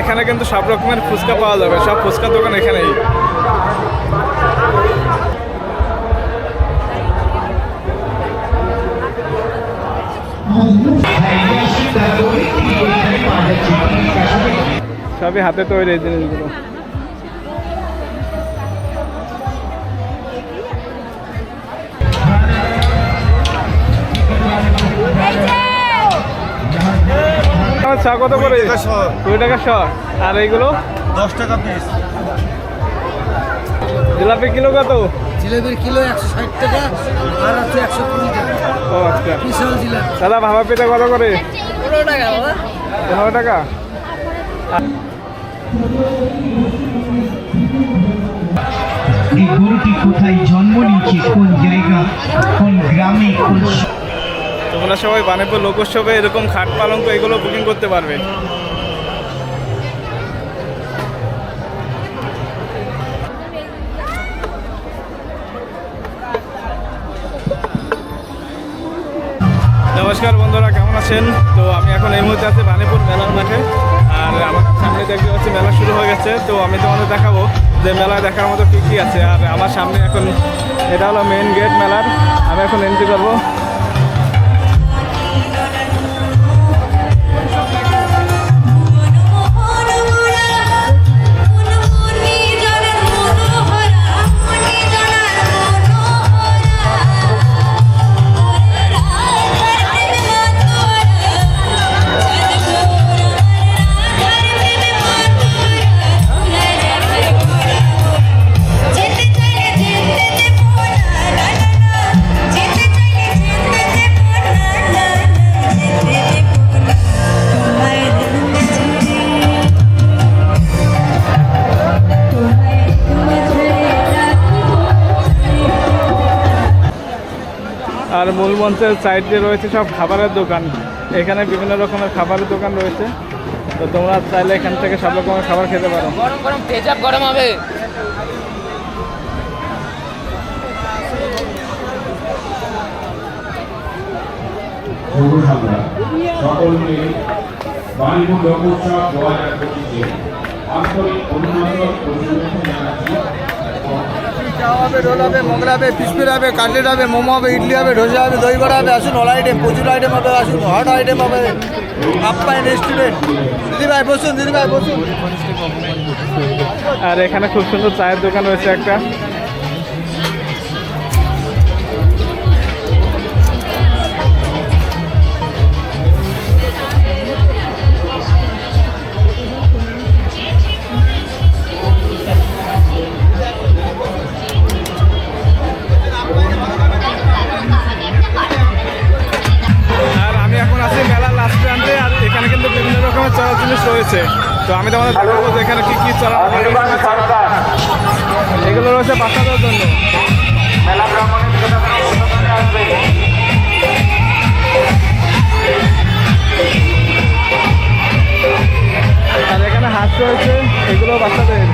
এখানে কিন্তু সব রকমের ফুচকা পাওয়া যাবে, সব ফুচকা দোকান এখানেই। সবই হাতে তৈরি এই জিনিসগুলো। চা কত করে? কুড়ি টাকা শ আর এইগুলো দশ টাকা পিস জিলাপি কিলো কত? কিলো একশো ষাট টাকা আর আছে একশো কুড়ি টাকা। ও আচ্ছা। বিশাল দাদা ভাবা পেটা কত করে? পনেরো টাকা পনেরো টাকা? এই গরুটি কোথায় জন্ম নিয়েছে? কোন জায়গা? কোন গ্রামে? কোন তোমরা সবাই বানেপুর লোকোৎসবে এরকম খাট পালঙ্ক এগুলো বুকিং করতে পারবে। নমস্কার বন্ধুরা, কেমন আছেন? তো আমি এখন এই মুহূর্তে আছি বানেপুর মেলার মাঠে, আর আমার সামনে দেখতে পাচ্ছি মেলা শুরু হয়ে গেছে। তো আমি তোমাদের দেখাবো যে মেলা দেখার মতো কী কী আছে। আর আমার সামনে এখন এটা হলো মেন গেট মেলার। আমি এখন এন্ট্রি করব। মঞ্চের সাইডে রয়েছে সব খাবারের দোকান। এখানে বিভিন্ন রকমের খাবারের দোকান রয়েছে। তো তোমরা চাইলে এখান থেকে সব রকমের খাবার খেতে পারো। গরম গরম পেঁচাপ গরম হবে। পৌরসভা সকলকে বাণীপুর লোকোৎসব দু হাজার পঁচিশে আন্তরিক অভিনন্দন জানাচ্ছি। চাও হবে, রোল হবে, মোগরা হবে পিসপির হবে, কাটলেট হবে, মোমো হবে, ইডলি হবে ডোসা হবে, দই বড়া হবে, আসুন অল আইটেম প্রচুর আইটেম হবে, আসুন হট আইটেম হবে আপ্যায়ন রেস্টুরেন্ট দিদিভাই বসুন দিদিভাই বসুন। আর এখানে খুব সুন্দর চায়ের দোকান রয়েছে একটা। রকমের চড়ার জিনিস রয়েছে। তো আমি তোমাদের দেখাবো যে এখানে কি কি চড়া এগুলো রয়েছে বাচ্চাদের জন্য। আর এখানে হাঁস রয়েছে এগুলো বাচ্চাদের।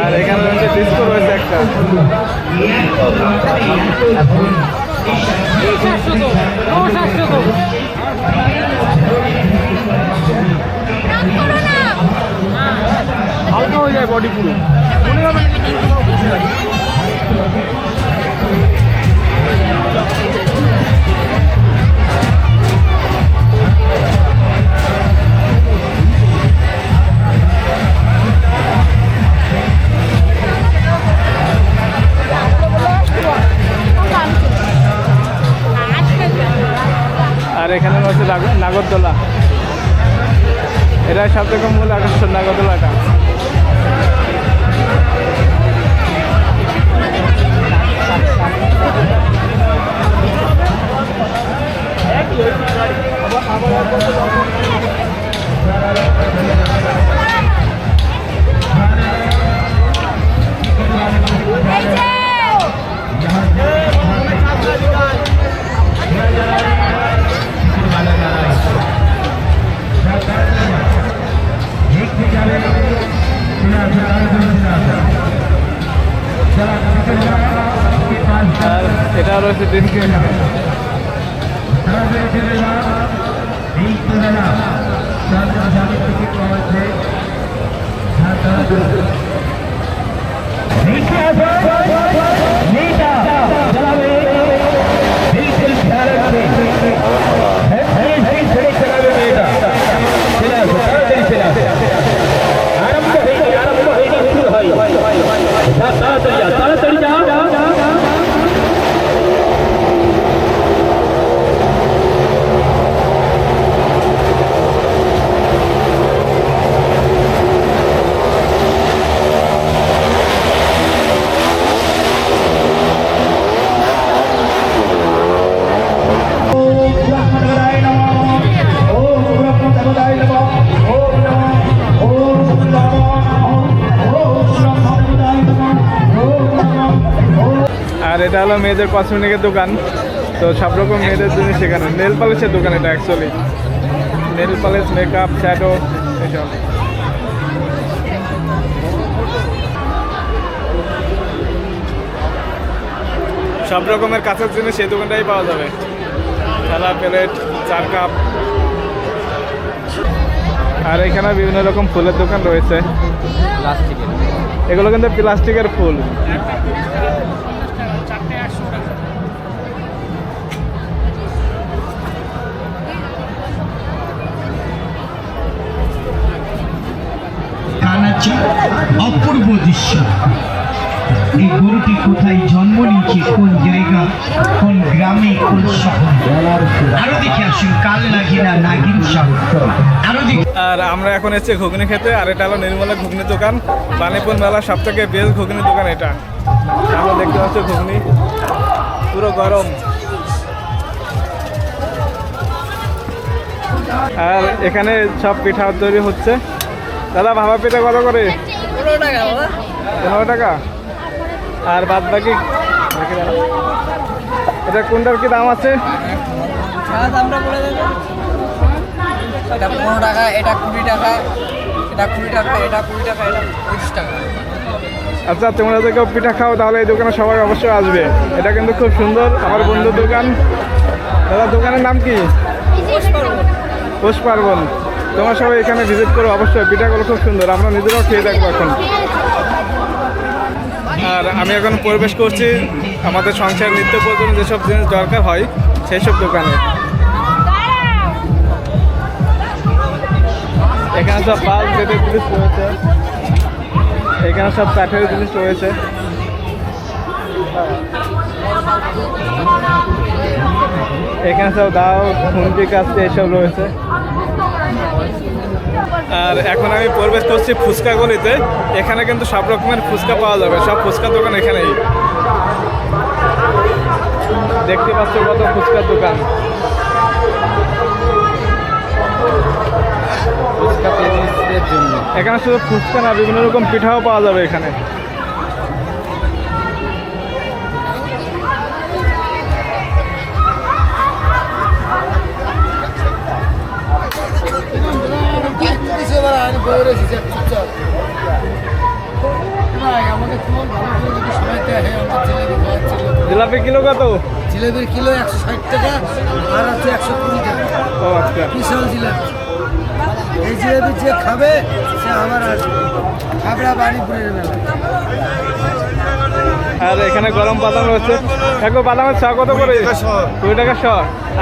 আর এখানে রয়েছে ডিস্কো রয়েছে একটা। হালকা হয়ে যায় বডি পুরো। মনে হবে সব হলো মিনিটের দোকান। তো সব রকম মেয়েদের জিনিস এখানে। নেল পালিশের দোকান এটা actually nail polish makeup shadow এসব। সব রকমের কাছের জিনিস এই দোকানটাই পাওয়া যাবে। থালা প্লেট চার কাপ। আর এখানে বিভিন্ন রকম ফুলের দোকান রয়েছে। এগুলো কিন্তু প্লাস্টিকের ফুল। কানাচি অপূর্ব দৃশ্য। এই গরুটি কোথায় জন্ম নিয়েছে, কোন জায়গা, কোন গ্রামে, কোন শহরে? আরও দেখে আসুন, কাল নাগিনা শহর। আর আমরা এখন এসেছি ঘুগনি খেতে, আর এটা হলো নির্মলা ঘুগনি দোকান। বানিপুর মেলা সব থেকে বেস্ট ঘুগনি দোকান এটা। আমরা দেখতে পাচ্ছি ঘুগনি, পুরো গরম। আর এখানে সব পিঠা তৈরি হচ্ছে। দাদা ভাবা পিঠা কত করে? পনেরো টাকা আর বাদ বাকি? এটা কোনটার কি দাম আছে? এটা পনেরো টাকা এটা কুড়ি টাকা এটা কুড়ি টাকা এটা কুড়ি টাকা এটা পঁচিশ টাকা। আচ্ছা তোমরা যদি কেউ পিঠা খাও তাহলে এই দোকানে সবাই অবশ্যই আসবে। এটা কিন্তু খুব সুন্দর আমার বন্ধুর দোকান। দাদা দোকানের নাম কি? পোষ পার্বণ তোমরা সবাই এখানে ভিজিট করো, অবশ্যই। পিঠাগুলো খুব সুন্দর। আমরা নিজেরাও খেয়ে দেখব এখন। আর আমি এখন পরিবেশ করছি আমাদের সংসার নিত্য প্রয়োজনীয় যেসব জিনিস দরকার হয় সেই সব দোকানে। এখানে সব বাল বেতের জিনিস রয়েছে। এখানে সব কাঠের জিনিস রয়েছে। এখানে সব দাও খুন্তি কাছে এসব রয়েছে। আর এখন আমি প্রবেশ করছি ফুচকা গলিতে। এখানে কিন্তু সব রকমের ফুচকা পাওয়া যাবে। সব ফুচকা দোকান এখানেই। দেখতে পাচ্ছ কত ফুচকার দোকান। এখানে শুধু ফুচকা না, বিভিন্ন রকম পিঠাও পাওয়া যাবে এখানে। জিলাপি কিলো কত? জিলেবির কিলো একশো ষাট টাকা আর হচ্ছে একশো কুড়ি টাকা। ও আচ্ছা। বিশাল জিলাপি। এই জিলেবি যে খাবে সে আবার আসবে। খাবড়া বাড়িপুরের মেলা আর এখানে গরম বাদাম রয়েছে। দেখো বাদামের ছ কত করে? কুড়ি টাকা শ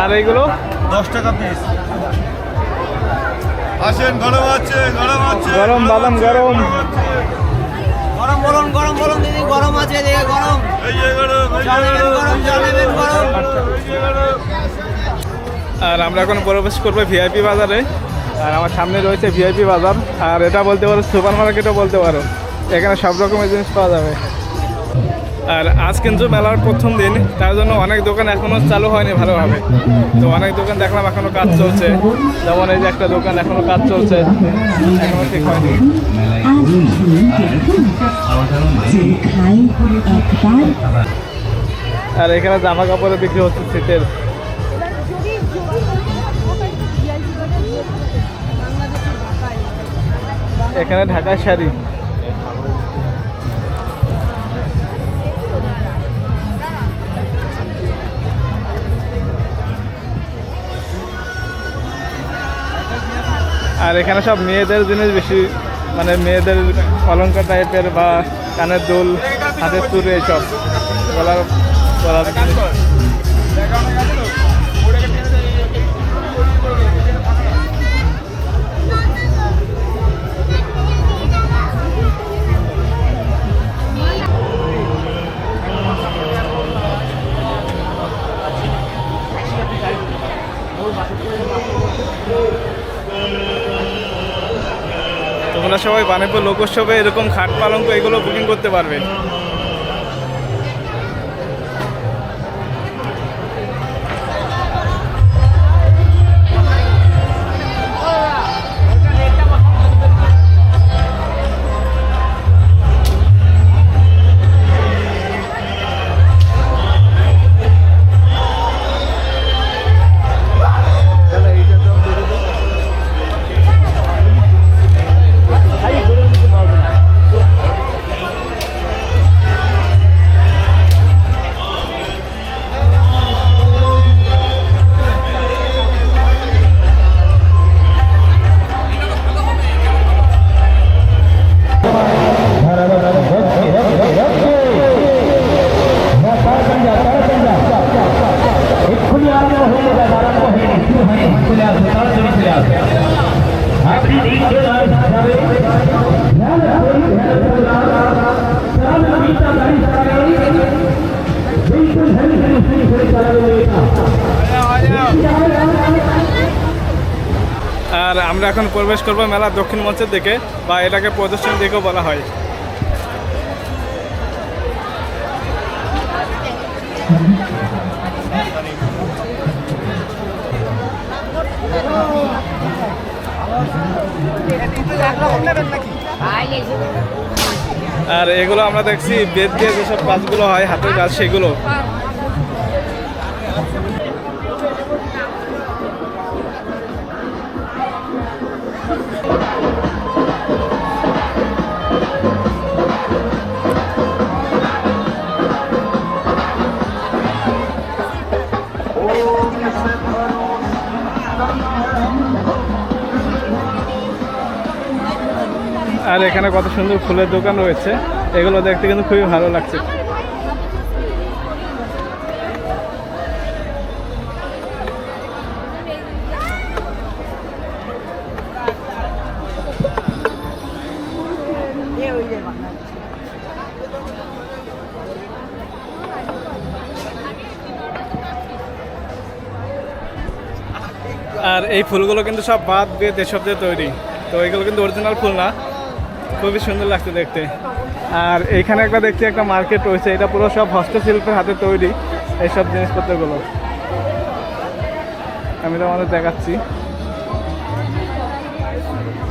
আর এইগুলো? দশ টাকা পিস আসেন গরম আছে গরম আছে গরম বাদাম গরম। গরম বলুন গরম বলুন দিদি গরম আছে এদিকে গরম। গরম গরম আর আমরা এখন প্রবেশ করব ভিআইপি বাজারে। আর আমার সামনে রয়েছে ভিআইপি বাজার। আর এটা বলতে পারো সুপার মার্কেটও বলতে পারো। এখানে সব রকমের জিনিস পাওয়া যাবে। আর আজ কিন্তু মেলার প্রথম দিন, তার জন্য অনেক দোকান এখনও চালু হয়নি ভালোভাবে। তো অনেক দোকান দেখলাম এখনও কাজ চলছে। যেমন এই যে একটা দোকান এখনও কাজ চলছে ঠিক হয়নি। আর এখানে জামা কাপড়ে বিক্রি হচ্ছে শীতের। এখানে ঢাকার শাড়ি। আর এখানে সব মেয়েদের জিনিস বেশি মানে মেয়েদের অলঙ্কার টাইপের বা কানের দোল, হাতের চুর এইসব। বলার গলার লোকসভায় লোকোৎসবে এরকম খাট পালঙ্ক এগুলো বুকিং করতে পারবে। আর আমরা এখন প্রবেশ করব মেলা দক্ষিণ মঞ্চের দিকে, বা এটাকে প্রদর্শনী দিকেও বলা হয়। আর এগুলো আমরা দেখছি বেদ দিয়ে যেসব কাজগুলো হয় হাতের কাজ সেগুলো। আর এখানে কত সুন্দর ফুলের দোকান রয়েছে। এগুলো দেখতে কিন্তু খুবই ভালো লাগছে। আর এই ফুলগুলো কিন্তু সব বাদ দিয়ে দেশব দিয়ে তৈরি। তো এগুলো কিন্তু অরিজিনাল ফুল না। খুবই সুন্দর লাগছে দেখতে। আর এইখানে একটা দেখছি একটা মার্কেট রয়েছে, এটা পুরো সব হস্তশিল্পের হাতে তৈরি, এইসব জিনিসপত্রগুলো। আমি তোমাদের দেখাচ্ছি।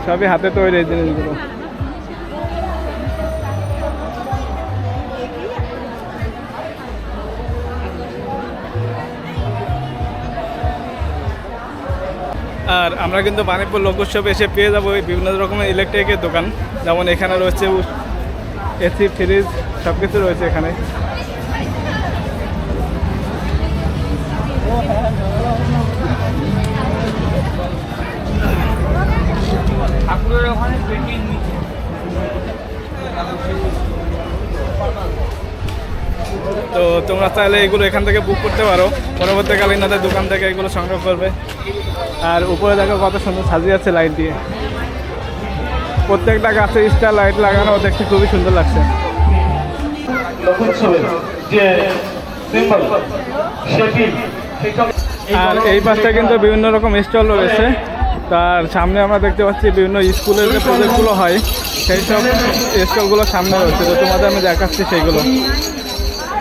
সবই হাতে তৈরি এই জিনিসগুলো। আর আমরা কিন্তু বানিপুর লোকোৎসবে এসে পেয়ে যাব বিভিন্ন রকমের ইলেকট্রিকের দোকান। যেমন এখানে রয়েছে এসি ফ্রিজ সব কিছু রয়েছে এখানে। তো তোমরা চাইলে এগুলো এখান থেকে বুক করতে পারো। পরবর্তীকালে ইনাদের দোকান থেকে এগুলো সংগ্রহ করবে। আর উপরে দেখো কত সুন্দর সাজিয়ে আছে লাইট দিয়ে। প্রত্যেকটা গাছে স্টার লাইট লাগানো দেখতে খুবই সুন্দর লাগছে। আর এই পাশটা কিন্তু বিভিন্ন রকম স্টল রয়েছে। তার সামনে আমরা দেখতে পাচ্ছি বিভিন্ন স্কুলের যে প্রজেক্টগুলো হয় সেই সব স্টলগুলো সামনে রয়েছে। তো তোমাদের আমি দেখাচ্ছি সেইগুলো।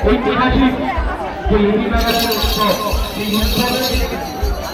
ঐতিহাসিক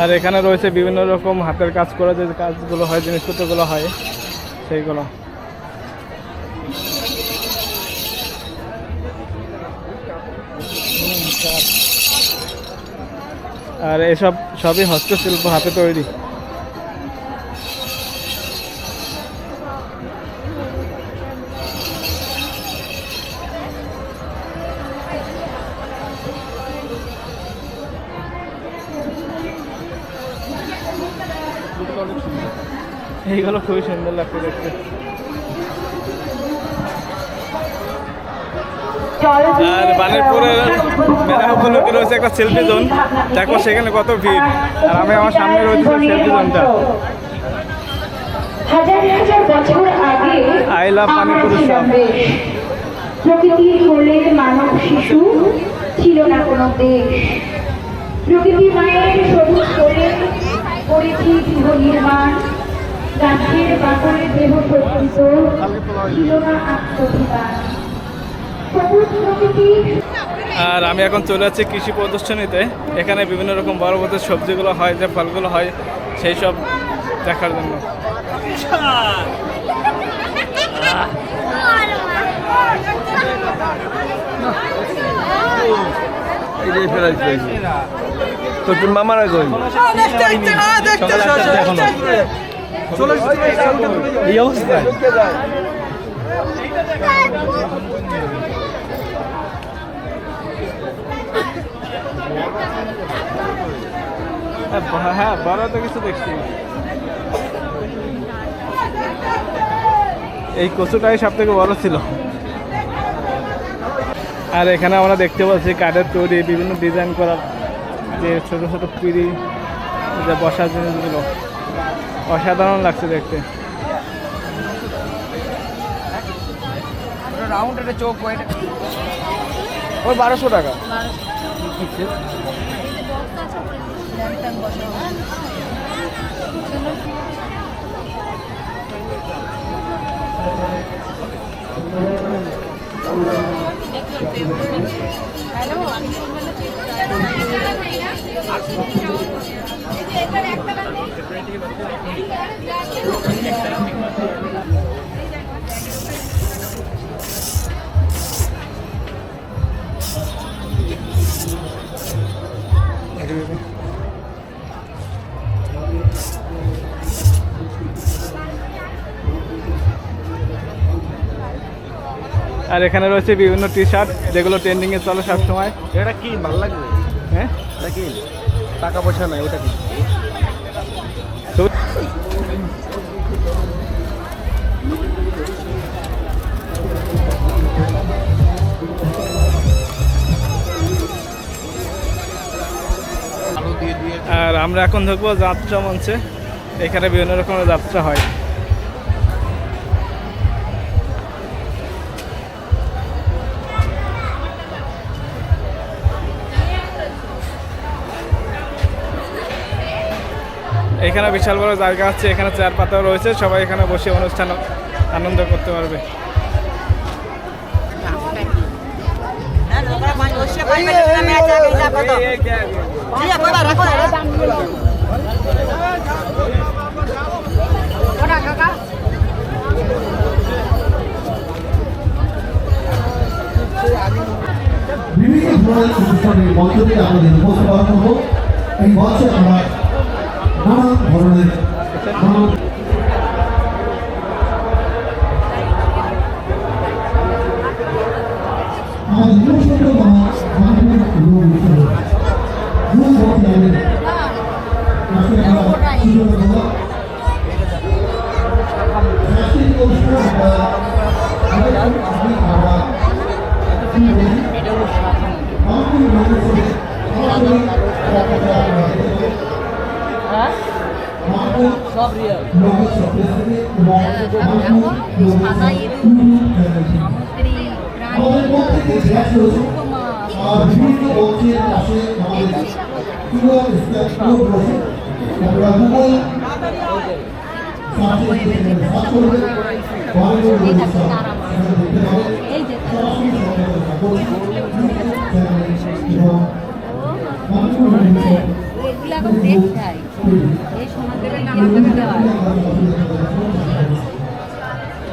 আর এখানে রয়েছে বিভিন্ন রকম হাতের কাজ করা যে কাজগুলো হয়, জিনিসপত্রগুলো হয়, সেইগুলো। আর এসব সবই হস্তশিল্প হাতে তৈরি। এইগুলো খুবই সুন্দর লাগছে দেখতে। আর বানেরপুরের মেলা উপলক্ষে রয়েছে একটা সেলফি জোন দেখো সেখানে কত ভিড়। আর আমি আমার সামনে রয়েছে সেলফি জোনটা ছিলাম উৎসব। বেশ। প্রকৃতির কোলে মানব শিশু ছিল না কোনো দেশ। প্রকৃতি মায়ের সবুজ কোলে করেছি গৃহ নির্মাণ। গাছের বাকরে দেহ সজ্জিত ছিল না আত্মভিমান সবুজ প্রকৃতি। আর আমি এখন চলে যাচ্ছি কৃষি প্রদর্শনীতে এখানে বিভিন্ন রকম বড় বড় সবজিগুলো হয় যে ফলগুলো হয় সেই সব দেখার জন্য। তো তোর মামারা কই এই অবস্থায়। হ্যাঁ, হ্যাঁ বড় তো কিছু দেখছি। এই কচুটাই সব থেকে বড় ছিল। আর এখানে আমরা দেখতে পাচ্ছি কাঠের তৈরি বিভিন্ন ডিজাইন করা যে ছোট ছোট পিড়ি যে বসার জিনিসগুলো অসাধারণ লাগছে দেখতে। রাউন্ড একটা চোখ ওই ওই বারোশো টাকা। আর এখানে রয়েছে বিভিন্ন টি শার্ট যেগুলো ট্রেন্ডিংয়ে চলে সবসময়। এটা কি ভালো লাগবে? হ্যাঁ? এটা কি টাকা পয়সা নাই ওটা কি? আর আমরা এখন দেখব যাত্রা মঞ্চে। এখানে বিভিন্ন রকমের যাত্রা হয়। এখানে বিশাল বড় জায়গা আছে, এখানে চেয়ার পাতাও রয়েছে, সবাই এখানে বসে অনুষ্ঠান আনন্দ করতে পারবে। বিভিন্ন ধরনের অনুষ্ঠানের মধ্য দিয়ে আমাদের উপস্থাপন করব। এই মঞ্চে আমরা নানান ধরনের অনুষ্ঠান সেখানে দেখতে পাবেন সরাসরি সরকারের এবং বাংলা অনুষ্ঠান এই সমাজের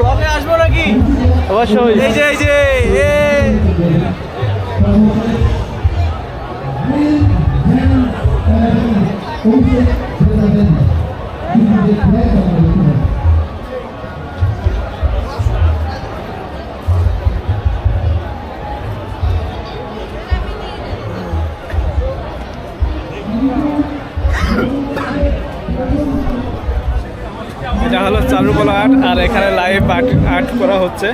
ব্লগে আসব নাকি? অবশ্যই। এই যে এই যে এ। আর্ট আর এখানে লাইভ আর্ট আর্ট করা হচ্ছে।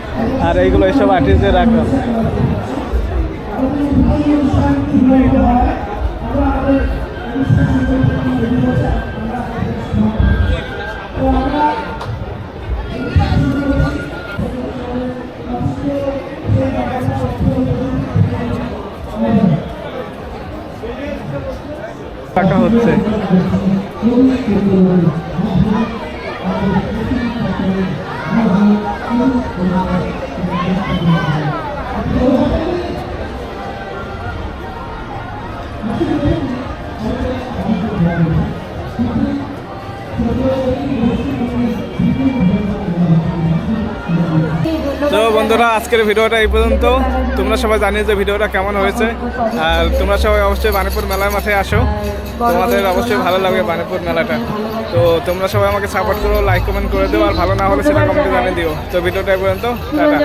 আর এইগুলো এইসব আর্টিস্টদের রাখা রাখা হচ্ছে। আজকের ভিডিওটা এই পর্যন্ত। তোমরা সবাই জানিয়ে যে ভিডিওটা কেমন হয়েছে। আর তোমরা সবাই অবশ্যই বানিপুর মেলার মাঠে আসো। তোমাদের অবশ্যই ভালো লাগবে বানিপুর মেলাটা। তো তোমরা সবাই আমাকে সাপোর্ট করো লাইক কমেন্ট করে দিও। আর ভালো না হলে সেটা কমেন্টে জানিয়ে দিও। তো ভিডিওটা এই পর্যন্ত, টাটা।